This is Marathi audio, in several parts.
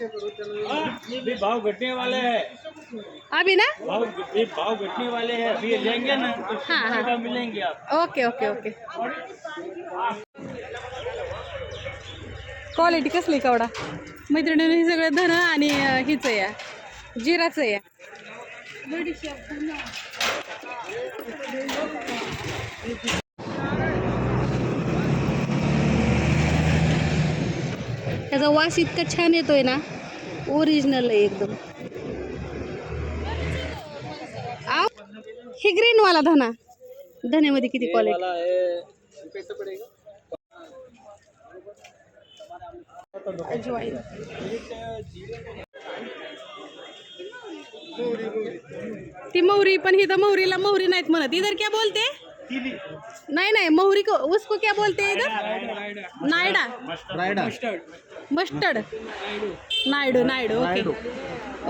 अभी भाव घटने वाले हैं। अभी ना? भाव ये भाव घटने वाले हैं। अभी लेंगे ना तो हाँ, हाँ। मिलेंगे आप। Okay okay okay. क्वालिटी कसली कवडा? मैत्रिणीने हे सगळं धन आणि हिचं या. जिराचं या. त्याचा वास इतका छान येतोय ना. ओरिजिनल आहे एकदम. हे ग्रीन वाला धना. धन्यामध्ये किती क्वालिटी अजवाईन ती मोहरी पण ही तर मोहरीला मोहरी नाहीत म्हणत. इधर क्या बोलते? नहीं नहीं मोहरी को उसको क्या बोलते हैं इधर नायडा. मस्टर्ड नायडू नायडू ओके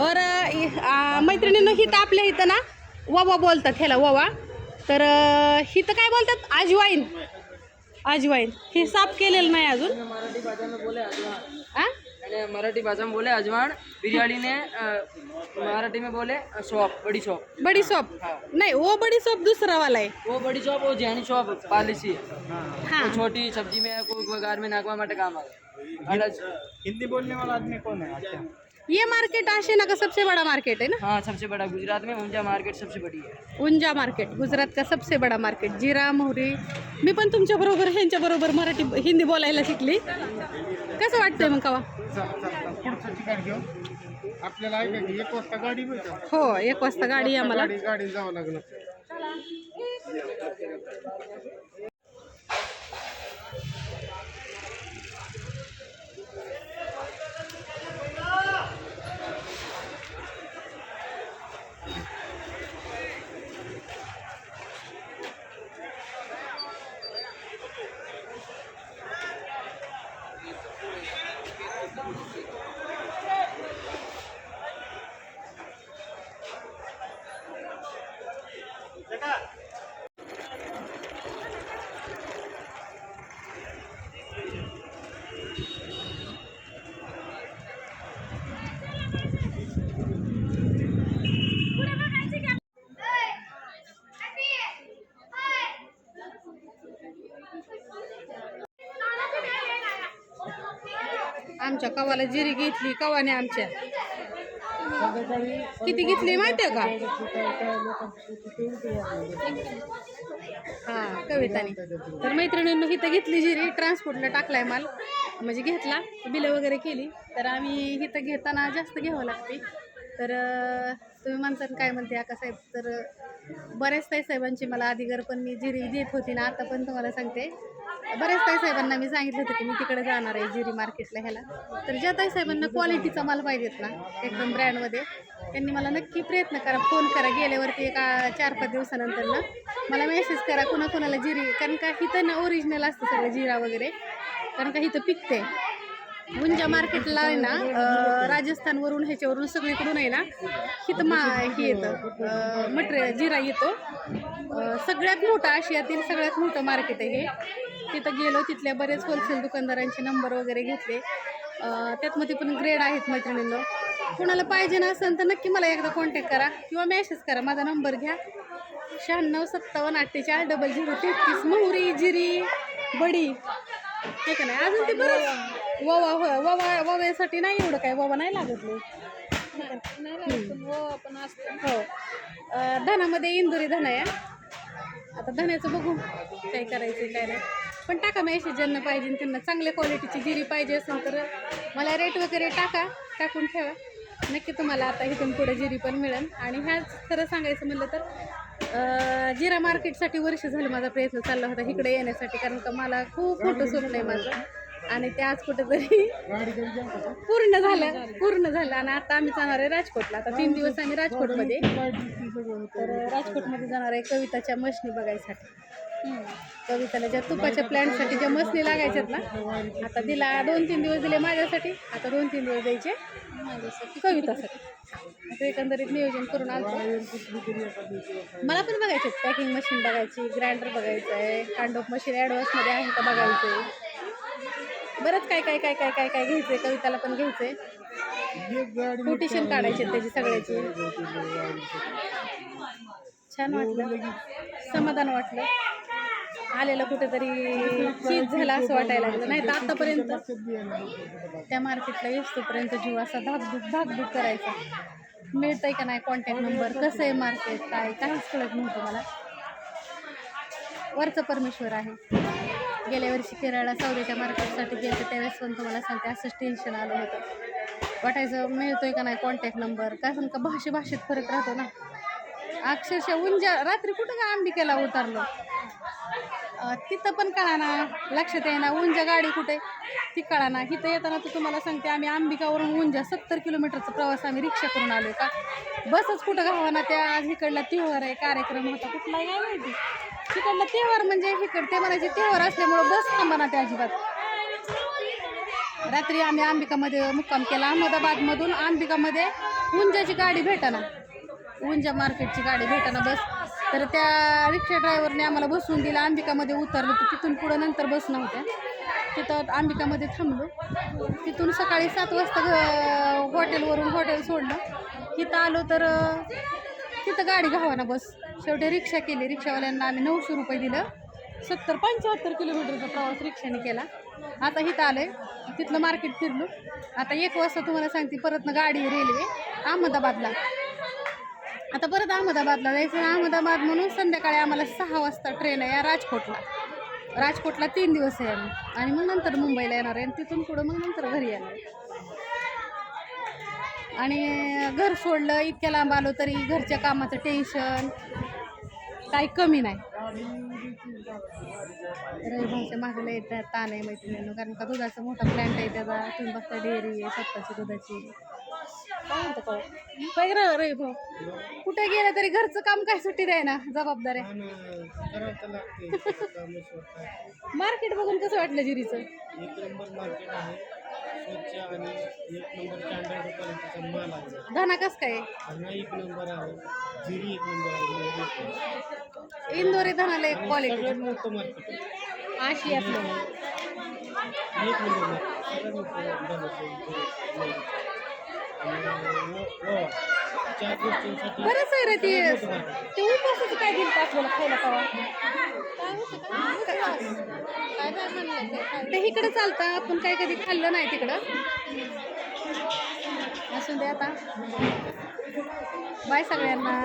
और अ, मैत्रिणीनं हिथं आपल्या इथं ना? ववा बोलतात ह्याला ववा. तर अ, हिथं काय बोलतात? आजवाईन आजवाईन हे साफ केलेलं नाही अजून. मराठी भाषा में बोले अजवान आ? मैंने मराठी भाषा में बोले अजवान बिरयानी ने अ, मराठी में बोले अ, शॉप बड़ी शॉप. बडी सॉप नाही ओ बडी सॉप दुसरा वाला आहे. वो बड़ी शॉप वो जैनी शॉप पॉलिसी हाँ. वो छोटी सब्जी में कोई वगार में नाकवा माटे काम आवे. हिंदी बोलने वाला आदमी कौन है अच्छा ये मार्केट आशिना का सबसे बड़ा मार्केट है ना? हाँ सबसे बड़ा गुजरात में ऊँचा मार्केट सबसे बड़ी है। उंजा मार्केट गुजरात का सबसे बडा मार्केट जिरा मोहरी। मी पण तुमच्या बरोबर ह्यांच्या बरोबर मराठी हिंदी बोलायला शिकली. कसं वाटतंय मग कवा? पुढचं ठिकाण घेऊ. आपल्याला की एक वाजता गाडी मिळते. हो एक वाजता गाडी आम्हाला. गाडी गाडी जावं लागलं. आमच्या कवाला जिरी घेतली कवाने आमच्या. किती घेतली माहितीये का? हा कविताने. तर मैत्रिणींनी इथं घेतली जिरी ट्रान्सपोर्टला टाकलाय माल. म्हणजे घेतला बिलं वगैरे केली. तर आम्ही इथं घेताना जास्त घ्यावं लागते. तर तुम्ही माणसानं काय म्हणते आका साहेब तर बऱ्याच ताई साहेबांची मला आधीगर पण मी जिरी देत होती ना आता पण तुम्हाला सांगते. बऱ्याच ताई साहेबांना मी सांगितलं होतं की मी तिकडे जाणार आहे जिरी मार्केटला ह्याला. तर ज्या ताई साहेबांना क्वालिटीचा माल पाहिजेत ना एकदम ब्रँडमध्ये त्यांनी मला नक्की प्रयत्न करा फोन करा. गेल्यावरती एका चार पाच दिवसानंतर ना मला मेसेज करा कोणाकोणाला जिरी कारण का इथं ना ओरिजिनल असतं सगळं जिरा वगैरे कारण का इथं पिकते गुंजा मार्केटला आहे ना राजस्थानवरून ह्याच्यावरून सगळीकडून आहे ना इथं मा हे येतं मटेरियल जिरा येतो. सगळ्यात मोठं आशियातील सगळ्यात मोठं मार्केट आहे हे. तिथं गेलो तिथल्या बरेच होलसेल दुकानदारांचे नंबर वगैरे घेतले. त्यातमध्ये पण ग्रेड आहेत मैत्रिणींनो. कुणाला पाहिजे ना असेल तर नक्की मला एकदा कॉन्टॅक्ट करा किंवा मेसेज करा. माझा नंबर घ्या. शहाण्णव सत्तावन्न अठ्ठेचाळीस डबल झिरो तेहतीस. मोहरी जिरी बडी. हे का नाही? अजून ते बरं ववा होय ववा वव्यासाठी नाही एवढं काय. ववा नाही लागत नाही हो. धनामध्ये इंदुरी धना आहे. आता धन्याचं बघू. काय करायचं काय नाही. पण टाका मेसेज ज्यांना पाहिजे त्यांना चांगल्या क्वालिटीची जिरी पाहिजे असेल तर मला रेट वगैरे टाका टाकून ठेवा. नक्की तुम्हाला आता इथून पुढे जिरी पण मिळेल. आणि ह्याच खरं सांगायचं म्हणलं तर जिरा मार्केटसाठी वर्ष झालं माझा प्रयत्न चालला होता इकडे येण्यासाठी कारण का मला खूप मोठं स्वप्न आहे माझं. आणि ते आज कुठंतरी पूर्ण झालं पूर्ण झालं. आणि आता आम्ही जाणार आहे राजकोटला. आता तीन दिवस आम्ही राजकोटमध्ये. तर राजकोटमध्ये जाणार आहे कविताच्या मशनी बघायसाठी. कविताला ज्या तुपाच्या प्लॅनसाठी ज्या मशनी लागायच्यात ना आता तिला दोन तीन दिवस दिले माझ्यासाठी आता दोन तीन दिवस द्यायचे कवितासाठी. असं एकंदरीत नियोजन करून आलो मला पण बघायचे पॅकिंग मशीन बघायची ग्राइंडर बघायचं आहे कांडोप मशीन ॲडव्हान्समध्ये आहे का बघायचं आहे बरंच काय काय काय काय काय काय घ्यायचं आहे कविताला पण घ्यायचं आहे एक गाडी कोटेशन काढायचे त्याची सगळ्याची. छान वाटलं. समाधान वाटलं. आलेलं कुठेतरी चीज झालं असं वाटायला लागलं. नाही तर आतापर्यंत त्या मार्केटला येतोपर्यंत जीव असा धाकधूक धाकधूक करायचा. मिळतंय का नाही कॉन्टॅक्ट नंबर कसं आहे मार्केट काय काहीच कळत नव्हतं मला. वरचं परमेश्वर आहे. गेल्या वर्षी केरळला सौद्याच्या मार्केटसाठी गेलं त्यावेळेस पण तुम्हाला सांगते असंच टेन्शन आलं होतं. वाटायचं मिळतोय का नाही कॉन्टॅक्ट नंबर काय सांग का भाषे भाषेत फरक राहतो ना. अक्षरशः उंजा रात्री कुठं का अंबिकेला उतरलो? तिथं पण कळाना लक्षात येईना उंजा गाडी कुठे? ती कळाना इथं येताना तर तुम्हाला सांगते आम्ही अंबिकावरून उंजा सत्तर किलोमीटरचा प्रवास आम्ही रिक्षा करून आलो का? बसच कुठं गावाना त्या आज इकडला त्योहार आहे कार्यक्रम होता कुठला? काय माहिती तिकडला त्योहार म्हणजे इकड ते म्हणायचे त्योहार असल्यामुळं बस थांबाना त्या अजिबात. रात्री आम्ही अंबिकामध्ये मुक्काम केला. अहमदाबादमधून अंबिकामध्ये उंजाची गाडी भेटाना. उंजा मार्केटची गाडी भेटाना बस. तर त्या रिक्षा ड्रायव्हरने आम्हाला बसवून दिलं. अंबिकामध्ये उतरलं तर तिथून पुढं नंतर बसणं होत्या तिथं अंबिकामध्ये थांबलो. तिथून सकाळी सात वाजता घ- हॉटेलवरून हॉटेल सोडलं. तिथं आलो तर तिथं गाडी घावाना बस. शेवटी रिक्षा केली. रिक्षावाल्यांना आम्ही नऊशे रुपये दिलं. सत्तर पंच्याहत्तर किलोमीटरचा प्रवास रिक्षाने केला. आता इथं आले तिथलं मार्केट फिरलो. आता एक वाजता तुम्हाला सांगते परतनं गाडी रेल्वे. अहमदाबादला. आता परत अहमदाबादला जायचं. अहमदाबाद म्हणून संध्याकाळी आम्हाला सहा वाजता ट्रेन आहे या राजकोटला. राजकोटला तीन दिवस आहे आम्ही. आणि मग नंतर मुंबईला येणार आहे आणि तिथून पुढं मग नंतर घरी येणार आणि घर सोडलं इतक्या लांब आलो तरी घरच्या कामाचं टेन्शन काही कमी नाही. रविभाऊच्या मागेला येतात ताण आहे मैत्रिणीनं कारण का दुधाचा मोठा प्लॅन्ट आहे त्याचा. तुम्ही बघता डेअरी आहे स्वतःची दुधाची. काय म्हणतो काय रे रविभाऊ कुठे गेलं तरी घरचं काम काय सुट्टी द्याय ना जबाबदार आहे. मार्केट बघून कसं वाटलं जिरीचं? एक नंबर मार्केट आहे स्वच्छ आणि एक नंबर स्टँडर्ड क्वालिटीचा माल आहे. धना कस काय? धना एक नंबर आहे जिरी एक नंबर आहे इंदोरी धनाला एक क्वालिटी सगळ्यात मोठं मार्केट आहे. आशियातलं एक नंबर मार्केट सगळ्यात मोठं धनाचं आणि व- व- चार गोष्टींसाठी बरंच आहे रे ते मोठं market. ते उपासाचं काय दिलं का आपल्याला खायला खावा ते? इकडं चालतं आपण काय कधी खाल्लं नाही तिकडं असून दे आता बाय सगळ्यांना